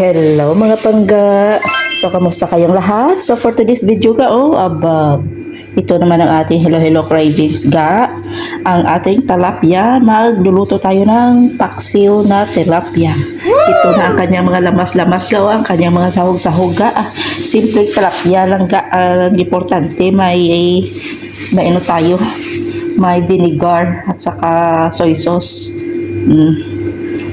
Hello mga pangga! So, kamusta kayong lahat? So, for today's video ka, oh, abab. Ito naman ang ating Hello Hello Cravings ga. Ang ating talapia, magluluto tayo ng paksiw na tilapia. Ito na ang kanyang mga lamas-lamas ga, oh, ang kanyang mga sahog-sahog ga. Ah, simple tilapia lang ga. Ang importante, may, may ano tayo, may vinegar at saka soy sauce. Mm.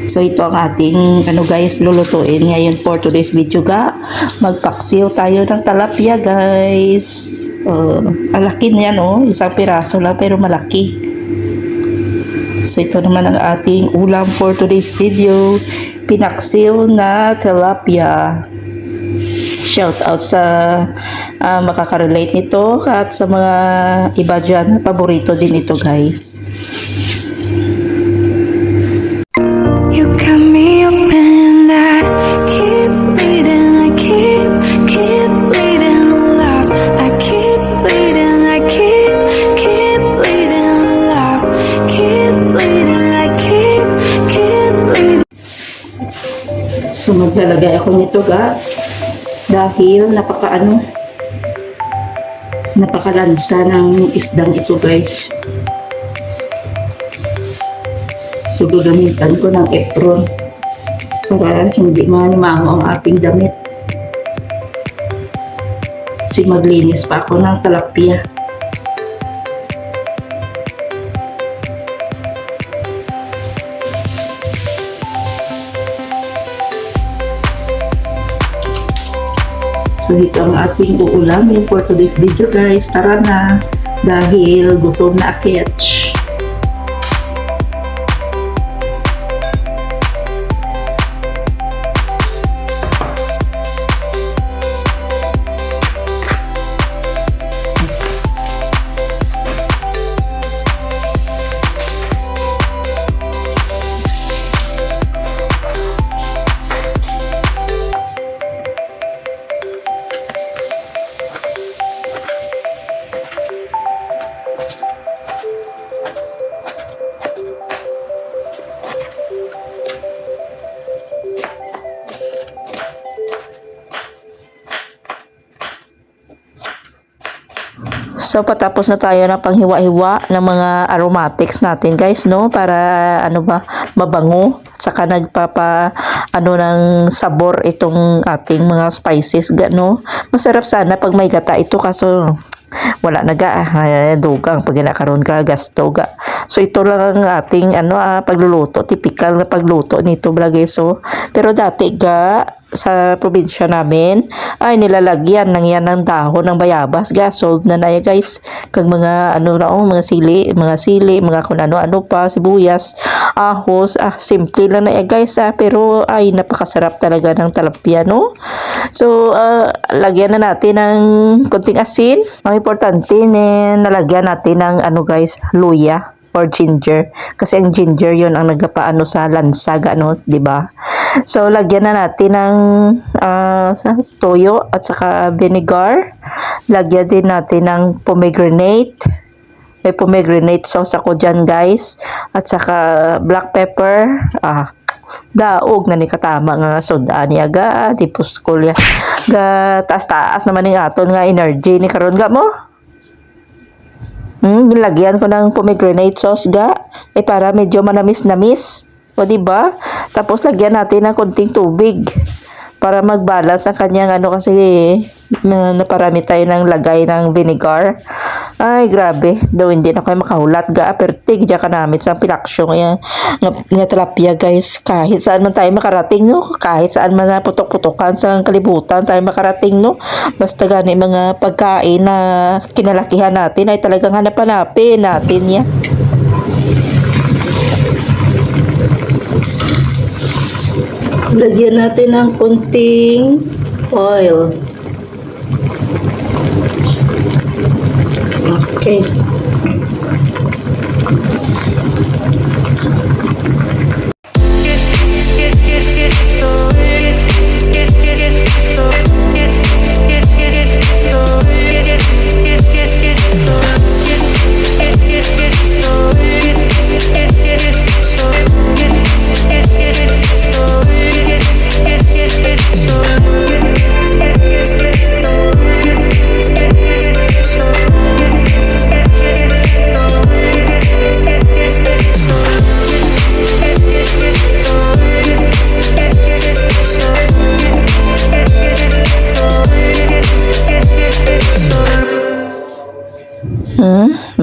So ito ang ating ano guys lulutuin ngayon for today's video ga. Magpaksiw tayo ng talapia guys. Uh, alaki niyan oh, isang piraso lang pero malaki. So ito naman ang ating ulam for today's video. Pinaksiw na tilapia. Shout out sa uh, makaka-relate nito at sa mga iba dyan. Paborito din ito guys. So maglalagay ako nito ga. Dahil napakaano napakalansa ng isdang ito guys. So gagamitan ko ng apron para hindi manimango ang ating damit. Kasi maglinis pa ako ng talapia. So ito ang ating uulamin for today's video guys. Tara na dahil gutom na aketch. So patapos na tayo ng panghiwa-hiwa ng mga aromatics natin guys no para ano ba mabango saka nagpapa ano ng sabor itong ating mga spices no. Masarap sana pag may gata ito kaso wala na ga ah, dugang pag ginakaroon ka gasto ga. So ito lang ang ating ano ah, pagluluto, typical na pagluto nito blagay so. Pero dati ga sa probinsya namin ay nilalagyan ng yan ng dahon ng bayabas. Ga sold na na guys. Kag mga ano na oh, mga sili mga sili mga kung ano-ano pa sibuyas ahos ah simple lang na yan, guys ah. Pero ay napakasarap talaga ng talapia no? So ah, lagyan na natin ng konting asin. Ang importante na nalagyan natin ng ano guys luya or ginger. Kasi ang ginger yon ang nagpaano sa lansaga ano di ba so lagyan na natin ng sa- toyo at saka vinegar. Lagyan din natin ng pomegranate. May pomegranate sauce ako dyan guys. At saka black pepper. Ah daog na ni katama nga soda niya ga tipos kulya ga taas taas naman ng aton nga energy ni karon ga mo. Hmm, nilagyan ko ng pomegranate sauce ga. Eh para medyo manamis-namis. O di ba? Tapos lagyan natin ng konting tubig para mag-balance ang kanyang ano kasi na, naparami tayo ng lagay ng vinegar. Ay, grabe. Daw hindi na kayo makahulat ga. Apertig dyan ka namin sa pilaksyo nga, nga, nga guys. Kahit saan man tayo makarating no. Kahit saan man na putok-putokan sa kalibutan tayo makarating no. Basta gani mga pagkain na kinalakihan natin ay talagang hanap-hanapin natin yan. Lagyan natin ng konting oil. Okay.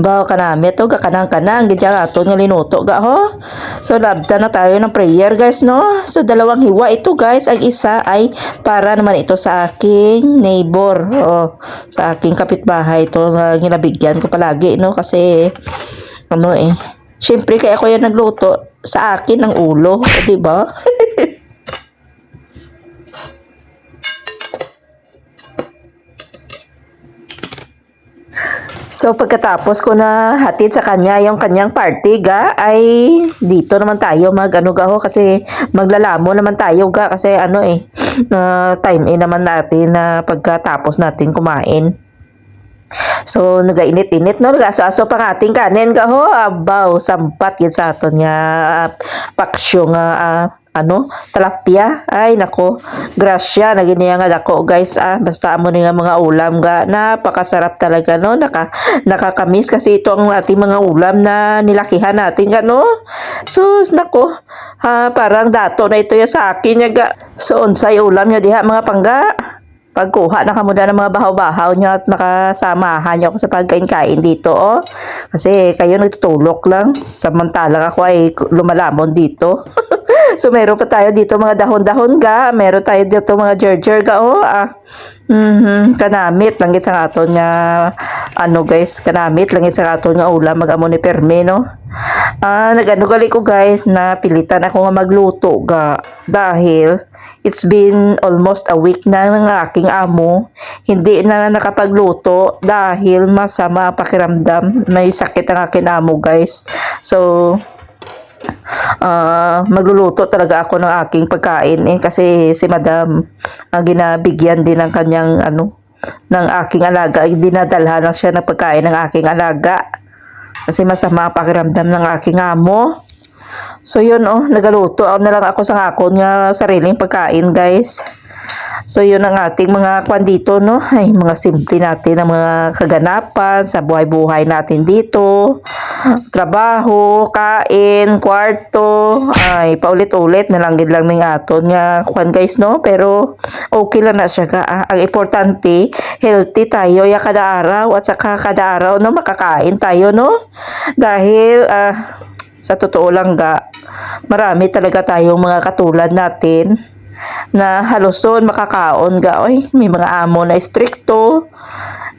Abaw kanami to ga kanang gidya nga aton nga linuto ga ho. So labda na tayo ng prayer guys no. So dalawang hiwa ito guys. Ang isa ay para naman ito sa aking neighbor. Oh, sa aking kapitbahay ito nga ginabigyan ko palagi no kasi ano eh. Siyempre kaya ako yan nagluto sa akin ng ulo, di ba? So pagkatapos ko na hatid sa kanya yung kanyang party ga ay dito naman tayo mag ano ga kasi maglalamo naman tayo ga kasi ano eh na time in naman natin na pagkatapos natin kumain. So nagainit-init no nagaso-aso pang ating kanin ga ho abaw sampat yun sa aton nga ah, paksyo nga ah, ano? Talapia? Ay nako. Grasya na giniya nga dako guys ah. Basta amo ni nga mga ulam ga napakasarap talaga no? Naka nakakamis kasi ito ang ating mga ulam na nilakihan natin ga no? Sus nako. Ha parang dato na ito ya sa akin ya ga. So unsay ulam nyo diha mga pangga pagkuha na kamo ng mga bahaw-bahaw nyo at makasamahan nyo ako sa pagkain-kain dito, oh. Kasi kayo nagtutulok lang, samantalang ako ay lumalamon dito. so, meron pa tayo dito mga dahon-dahon ga, meron tayo dito mga jerjer ga, oh, ah. Mhm, kanamit, langit sa aton nga, ano guys, kanamit, langit sa aton nga ulam, mag-amo ni Perme, no? Ah, nag-ano gali ko guys, na pilitan ako nga magluto ga, dahil, It's been almost a week na ng aking amo. Hindi na nakapagluto dahil masama ang pakiramdam. May sakit ang aking amo guys. So, ah magluluto talaga ako ng aking pagkain eh kasi si madam ang ginabigyan din ng kanyang ano ng aking alaga ay dinadalhan lang siya ng pagkain ng aking alaga kasi masama ang pakiramdam ng aking amo So yun oh, nagaluto ako na lang ako sa akon nga sariling pagkain guys. So yun ang ating mga kwan dito no. Ay mga simple natin ang mga kaganapan sa buhay-buhay natin dito. Trabaho, kain, kwarto. Ay paulit-ulit na lang gid lang ning aton nga kwan guys no. Pero okay lang na siya ah. Ang importante, healthy tayo ya kada araw at saka kada araw no makakain tayo no. Dahil ah sa totoo lang ga, marami talaga tayong mga katulad natin na haluson makakaon ga. Oy, may mga amo na stricto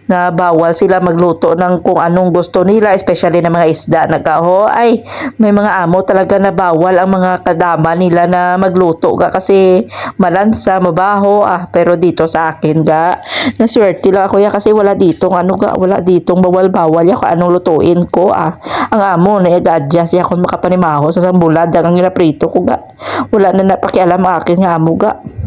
na bawal sila magluto ng kung anong gusto nila, especially ng mga isda na gaho. Ay, may mga amo talaga na bawal ang mga kadama nila na magluto ga kasi malansa, mabaho. Ah, pero dito sa akin ga, naswerte lang ako ya kasi wala ditong ano ga, wala ditong bawal-bawal ya kung anong lutuin ko. Ah, ang amo na i-adjust ya kung makapanimaho sa sambulad ang prito ko ga. Wala na napakialam ang aking amo ga.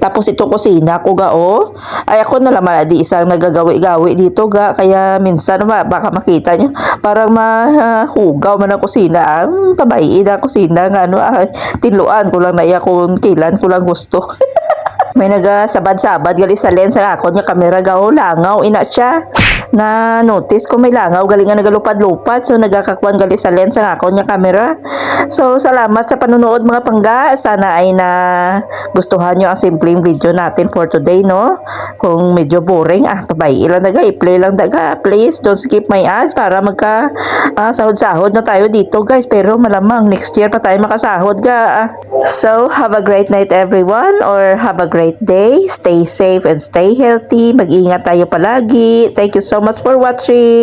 Tapos ito kusina ko ga oh. Ay ako na naman di isang nagagawi-gawi dito ga. Kaya minsan ma, baka makita nyo. Parang mahugaw man ang kusina. Ang kabaiin ang kusina nga ano. Ah, tiluan ko lang na iya kung kailan ko lang gusto. May nagasabad-sabad gali sa lens ako niya kamera gaw langaw ina siya. Na notice ko may langaw gali nga nagalupad-lupad so nagakakwan gali sa lens ang ako niya kamera. So salamat sa panunood mga pangga. Sana ay na gustuhan nyo ang simpleng video natin for today no. Kung medyo boring ah pabay ilan daga i-play lang daga. Please don't skip my ads para magka ah, sahod-sahod na tayo dito guys. Pero malamang next year pa tayo makasahod ga. ah. So have a great night everyone or have a great day. Stay safe and stay healthy. Mag-ingat tayo palagi. Thank you so much for watching.